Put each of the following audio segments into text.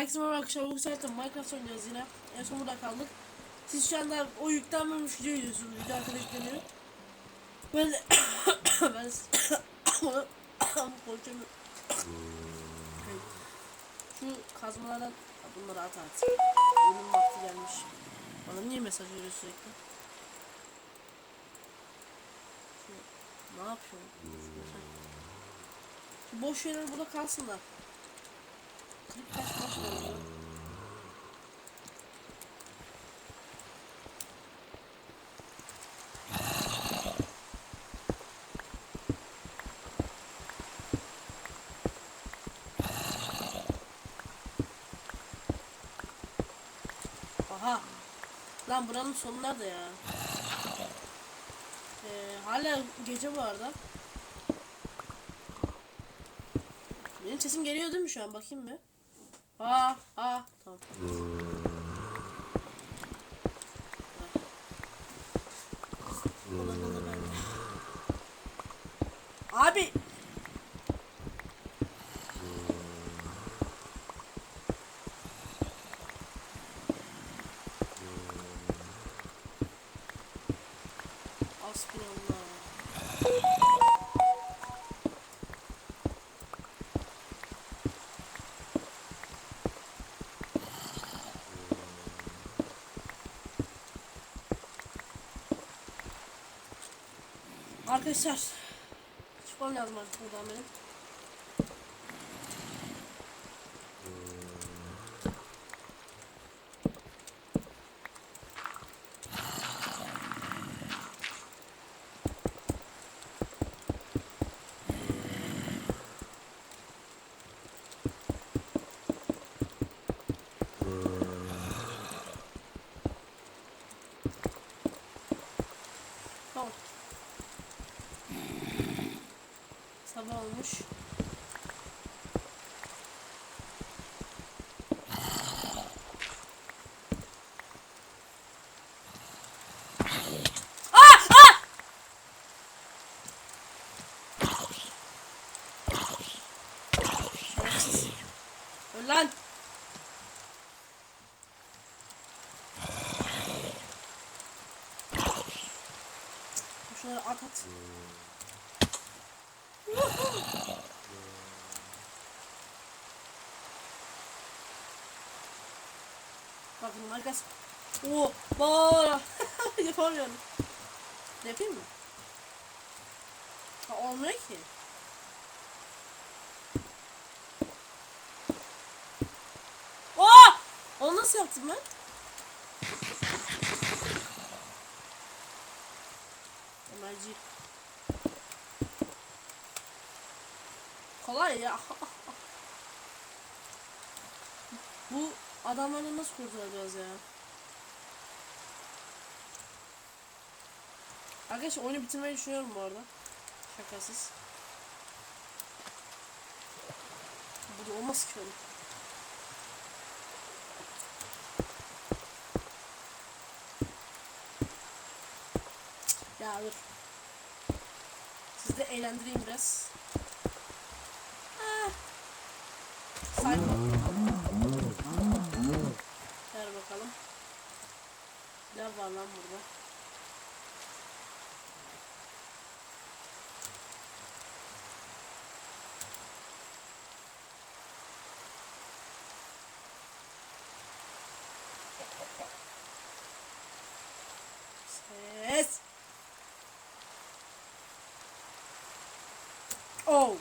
Herkese merhaba arkadaşlar. Bugün saatte Minecraft oynayacağız yine. En son burada kaldık. Siz şu anda o yüklenmemiş video izliyorsunuz. Video arkada yükleniyor. Ben de... ben de... Konuşamıyorum. Şu kazmalardan bunları at artık. Ölüm vakti gelmiş. Bana niye mesaj veriyor sürekli? Şu, ne yapıyorsun? Şu boş yerler burada kalsınlar. Klip kaç boş ver. Aha. Lan buranın sonu nerede ya? Ee, hala gece bu arada. Benim sesim geliyor değil mi şu an? Bakayım bir. Aa, aa, tamam. Arkadaşlar çıkmam lazım artık buradan benim. Tamam. Sabah olmuş. Ah! Ah! Şerefsiz. Öl lan. Şunları at at. Bakın arkadaş. Oo, bana. Yapamıyorum. Yapayım mı? Ha, olmuyor ki. Oo! Onu nasıl yaptım ben? Emerci. Kolay ya. Bu adamlardan nasıl kurtulacağız ya? Arkadaşlar oyunu bitirmeyi düşünüyorum bu arada. Şakasız. Bu da olmaz ki öyle. Ya dur. Sizi de eğlendireyim biraz. Ah. Sayfa. Ver bakalım. Ne var lan burada? Ses. Oh.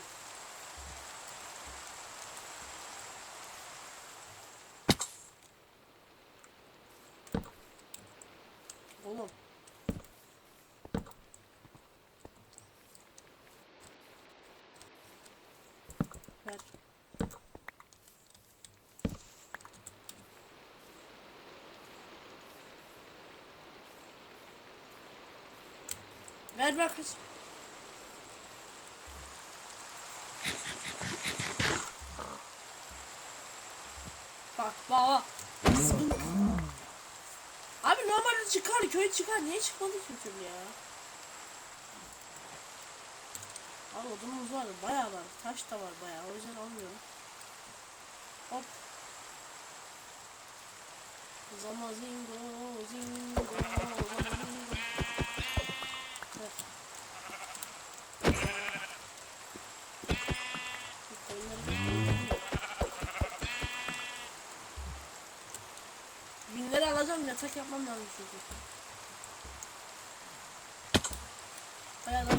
Oğlum. Ver. Ver kaç. Bak bak. Abi normalde çıkar köy çıkar. Niye çıkmadı türlü ya? Abi odunumuz var bayağı var. Taş da var bayağı. O yüzden almıyorum. Hop. Zamazingo, zingo, zamazingo. Evet. Yatak yapmam lazım çünkü. Bayağı da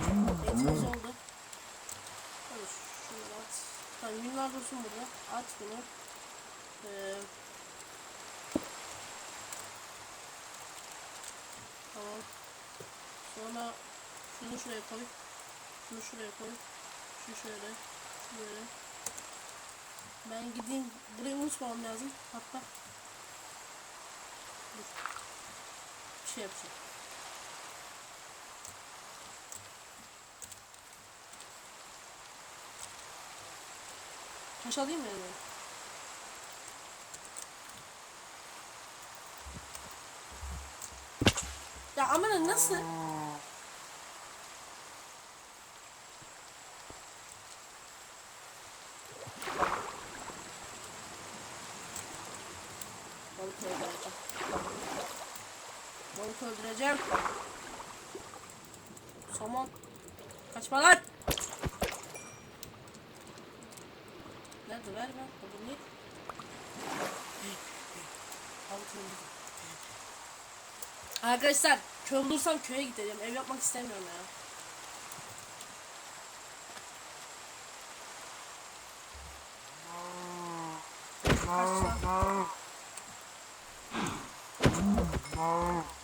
etimiz oldu. Hadi şunu at. Tamam yünler dursun burada. At bunu. Ee, tamam. Sonra şunu şuraya koy. Şunu şuraya koy. Şu şöyle. Şu böyle. Ben gideyim. Burayı unutmamam lazım. Hatta. Dur. Bir şey yapacağım. Taş alayım mı elime? Ya aman nasıl? Balık öldüreceğim. Balık öldüreceğim. Somon. Kaçma lan. Nerede ver ver. Burada niye? Balık öldürdüm. Arkadaşlar köy bulursam köye gideceğim. Ev yapmak istemiyorum ya. Kaçta?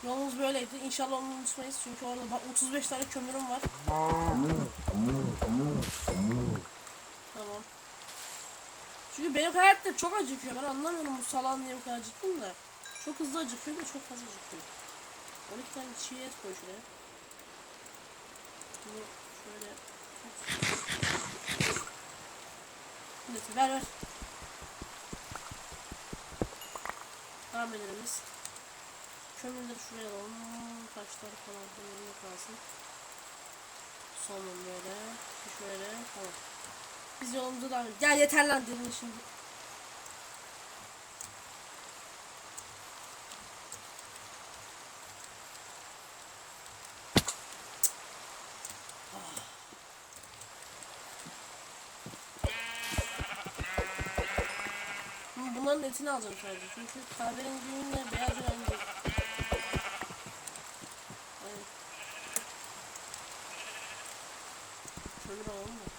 Yolumuz böyleydi. İnşallah onu unutmayız. Çünkü orada bak 35 tane kömürüm var. Tamam. Çünkü benim hayatta çok acıkıyor. Ben anlamıyorum bu salan niye bu kadar acıktım da. Çok hızlı acıkıyor da çok fazla acıkıyor. 12 tane çiğ et koy şuraya. Bunu şöyle... Neyse ver ver. Devam edelim biz. Kömürleri şuraya alalım. Taşlar falan böyle kalsın. Sonun böyle. Şöyle. Tamam. Biz devam edelim. Gel yeter lan dedim şimdi. Hı, Bunların etini alacağım sadece. Çünkü kahverengiyinle beyaz önemli değil. Aynen. Mı?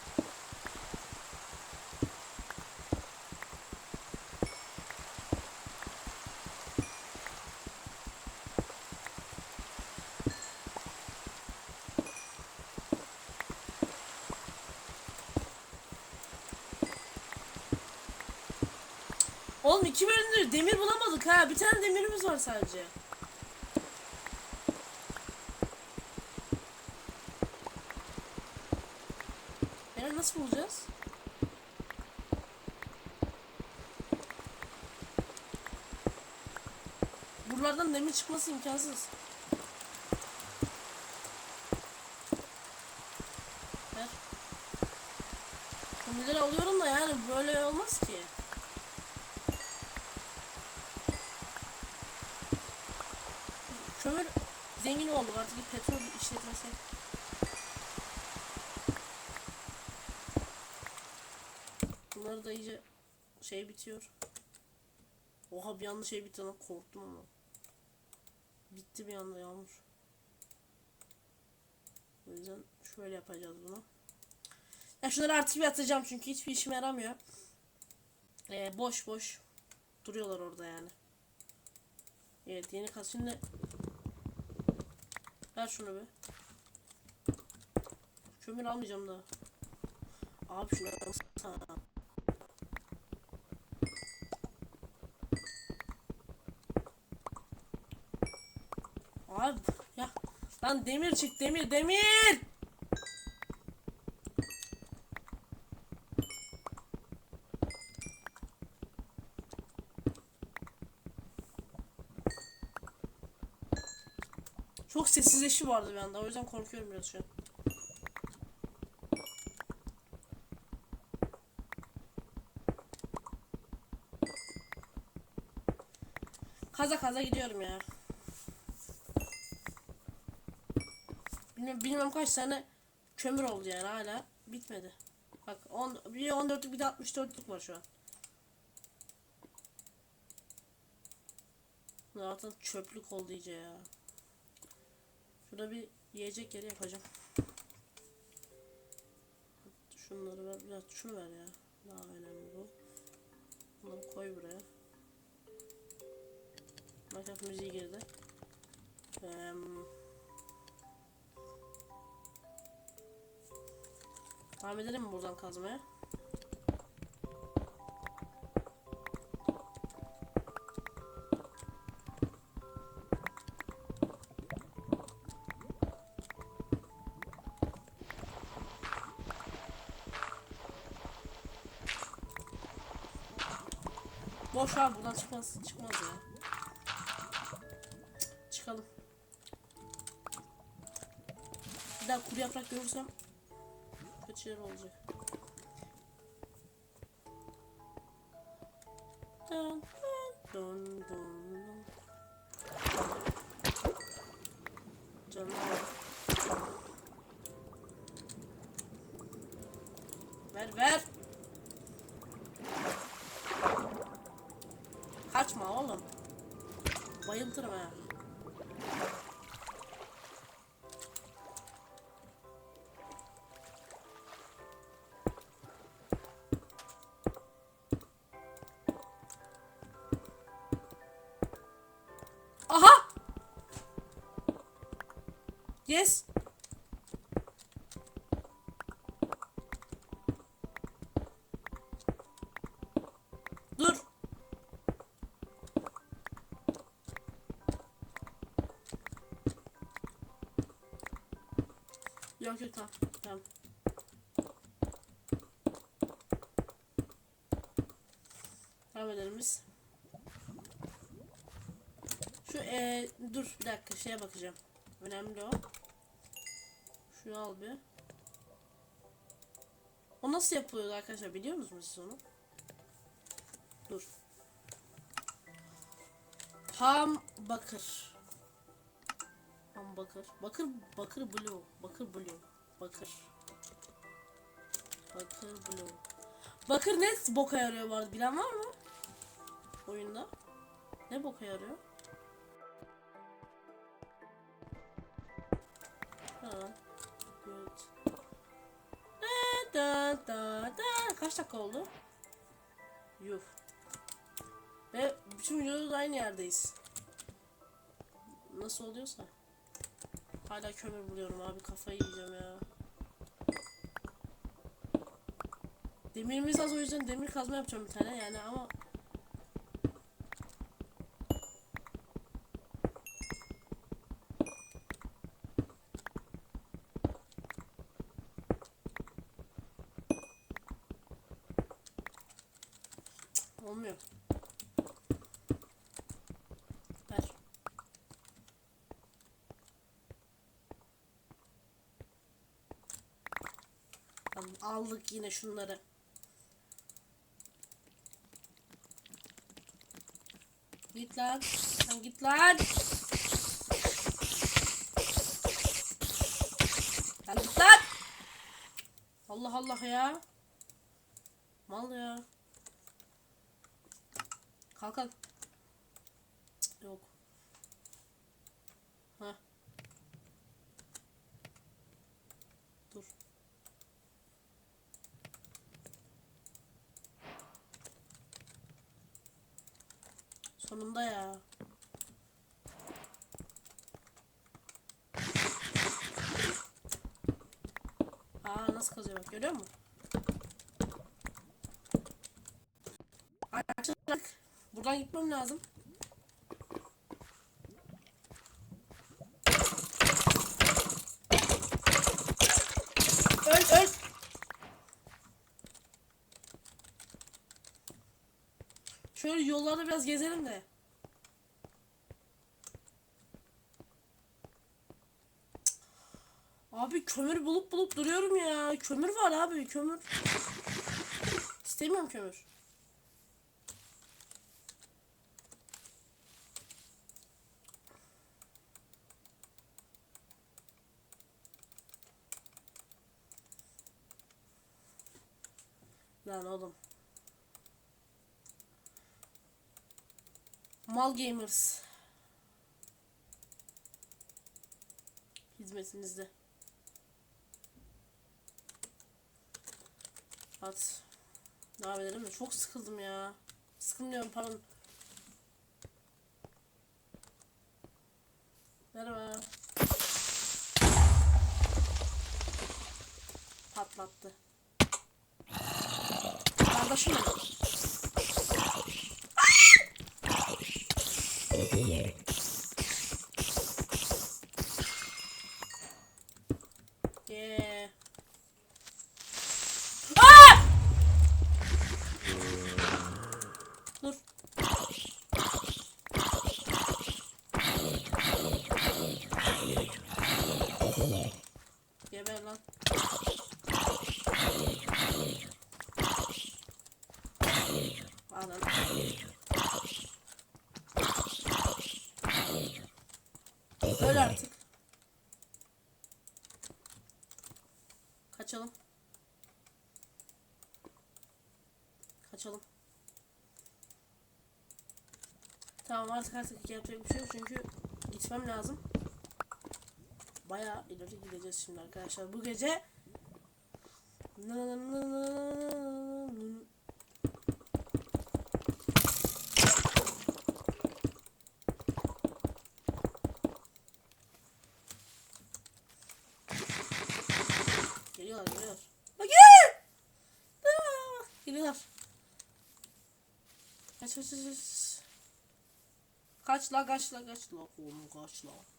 Oğlum iki bölümdür demir bulamadık ha. Bir tane demirimiz var sadece. Yani nasıl bulacağız? Buralardan demir çıkması imkansız. Ver. Kömürleri alıyorum da yani böyle olmaz ki. Kömür zengin olduk artık petrol işletmesi. Bunları da iyice şey bitiyor. Oha bir anda şey bitti lan korktum ama. Bitti bir anda yağmur. O yüzden şöyle yapacağız bunu. Ya şunları artık bir atacağım çünkü hiçbir işime yaramıyor. Ee, boş boş duruyorlar orada yani. Evet yeni kas şimdi Ver şunu be. Kömür almayacağım da. Abi şunu alsana. Lan demir çık demir demir. Çok arada bir anda. O yüzden korkuyorum biraz şu an. Kaza kaza gidiyorum ya. Bilmem, kaç tane kömür oldu yani hala bitmedi. Bak on, bir 14'lük bir de 64'lük var şu an. Zaten çöplük oldu iyice ya. Şurada bir yiyecek yeri yapacağım. Şunları ver, biraz şunu ver ya. Daha önemli bu. Bunları koy buraya. Minecraft müziği girdi. Eee... Devam edelim mi buradan kazmaya? Boş abi buradan çıkmaz, çıkmaz ya. Çıkalım. Bir daha kuru yaprak görürsem şeyler olacak. Dun, Yes. Dur. Yok yok tamam. Tamam. Biz. Şu e, dur bir dakika şeye bakacağım. Önemli o. Şunu al bir. O nasıl yapılıyor arkadaşlar biliyor musunuz onu? Dur. Ham bakır. Ham bakır. Bakır bakır blue. Bakır blue. Bakır. Bakır blue. Bakır ne boka yarıyor bu arada bilen var mı? Oyunda. Ne boka yarıyor? Dakika oldu? Yuh. Ve bütün videoda da aynı yerdeyiz. Nasıl oluyorsa. Hala kömür buluyorum abi kafayı yiyeceğim ya. Demirimiz az o yüzden demir kazma yapacağım bir tane yani ama olmuyor. Ver. Aldık yine şunları. Git lan. Git lan. Lan git lan. Allah Allah ya. Mal ya. Kalk kalk. Yok. Ha. Dur. Sonunda ya. Aa nasıl kazıyor bak görüyor musun? Buradan gitmem lazım. Öl öl. Şöyle yollarda biraz gezelim de. Abi kömür bulup bulup duruyorum ya. Kömür var abi kömür. İstemiyorum kömür. Lan oğlum. Mal Gamers. Hizmetinizde. At. Devam edelim de çok sıkıldım ya. Sıkılmıyorum pardon. Merhaba. Patlattı. Kardeşim benim. Yeah. Aa! Dur. Geber lan. Anam. Öl artık. Kaçalım. Kaçalım. Tamam artık artık yapacak bir şey yok çünkü gitmem lazım. Bayağı ileri gideceğiz şimdi arkadaşlar. Bu gece Geliyorlar geliyorlar. Bak Geliyorlar. Kaç kaç kaç kaç. Kaç la kaç la kaç la oğlum kaç la.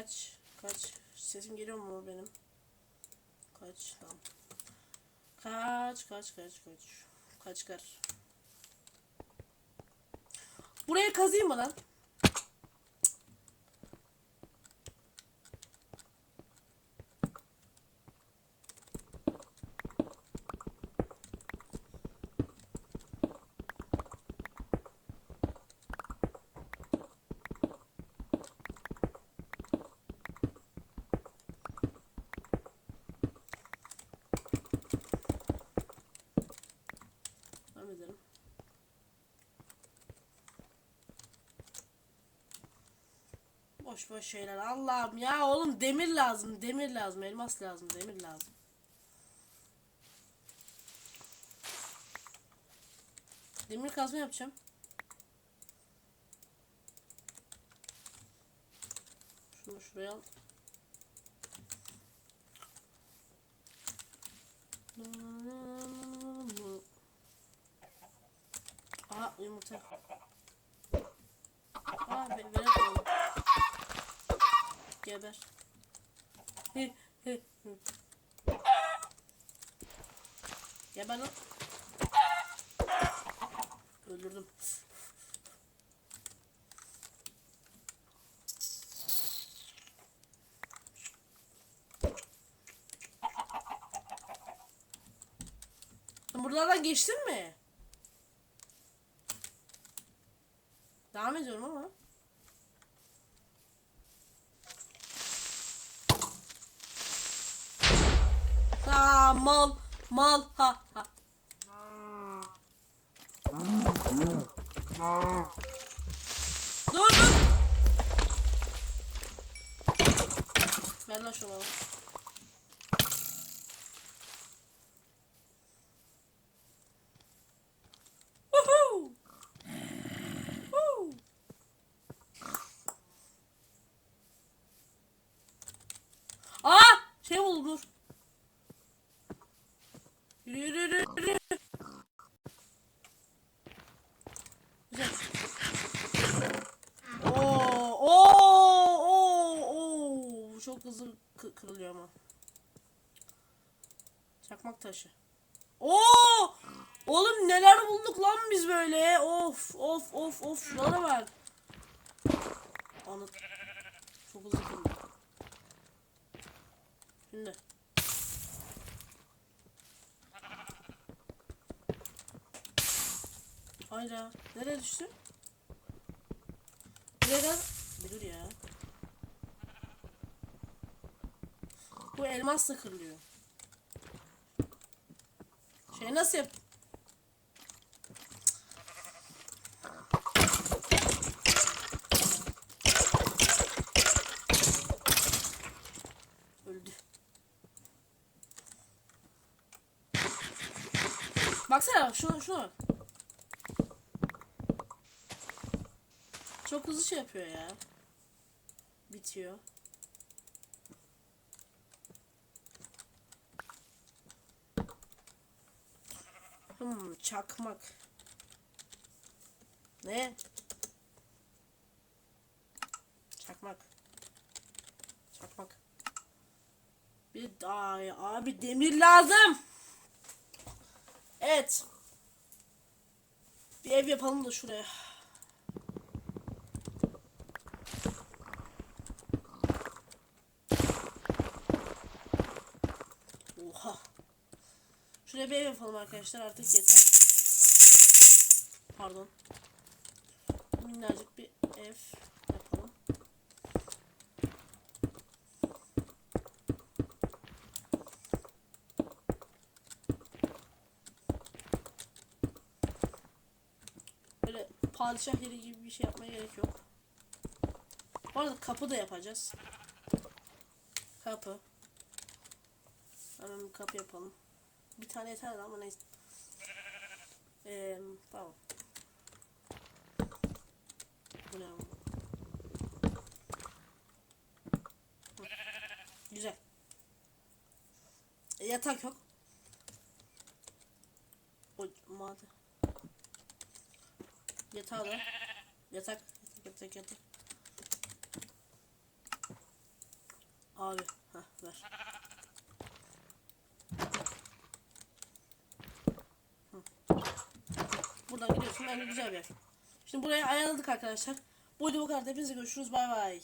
Kaç kaç sesim geliyor mu benim? Kaç tamam. Kaç kaç kaç kaç. Kaç kaç. Buraya kazıyım mı lan? Devam edelim. Boş boş şeyler. Allah'ım ya oğlum demir lazım. Demir lazım. Elmas lazım. Demir lazım. Demir kazma yapacağım. Şunu şuraya al. Aa yumurta. Aa be velet oğlum. Geber. Geber lan. Öldürdüm. Buralardan geçtin mi? Devam ediyorum ama. Mal mal ha ha. Dur dur. Ver lan şunu. Woo! Aa! Şey oldu dur. Yürü yürü yürü yürü. Güzel. Oo, oo, oo, oo. Çok hızlı kı- kırılıyor ama. Çakmak taşı. Oo! Oğlum neler bulduk lan biz böyle. Of of of of şuna bak. Anıt. Çok hızlı kırılıyor. Şimdi. Hayda. Nereye düştü? Gel. Bir dur ya. Elmas da kırılıyor. Şey nasıl yap? Öldü. Baksana şuna şuna bak. Çok hızlı şey yapıyor ya. Bitiyor. Çakmak. Ne? Çakmak. Çakmak. Bir ay abi demir lazım. Evet. Bir ev yapalım da şuraya. Oha. Şuraya bir ev yapalım arkadaşlar artık yeter. Pardon. Minnacık bir ev yapalım. Böyle padişah yeri gibi bir şey yapmaya gerek yok. Bu arada kapı da yapacağız. Kapı. Hemen bir kapı yapalım. Bir tane yeter ama neyse. Eee tamam. Bu ne? Hı. Güzel. E, yatak yok. O madem. Yatağı da. Yatak. Yatak yatak yatak. Abi. Heh ver. Buradan gidiyorsun. Bence güzel bir yer. Şimdi buraya ayarladık arkadaşlar. Bu videoda bu kadar. Hepinize görüşürüz. Bay bay.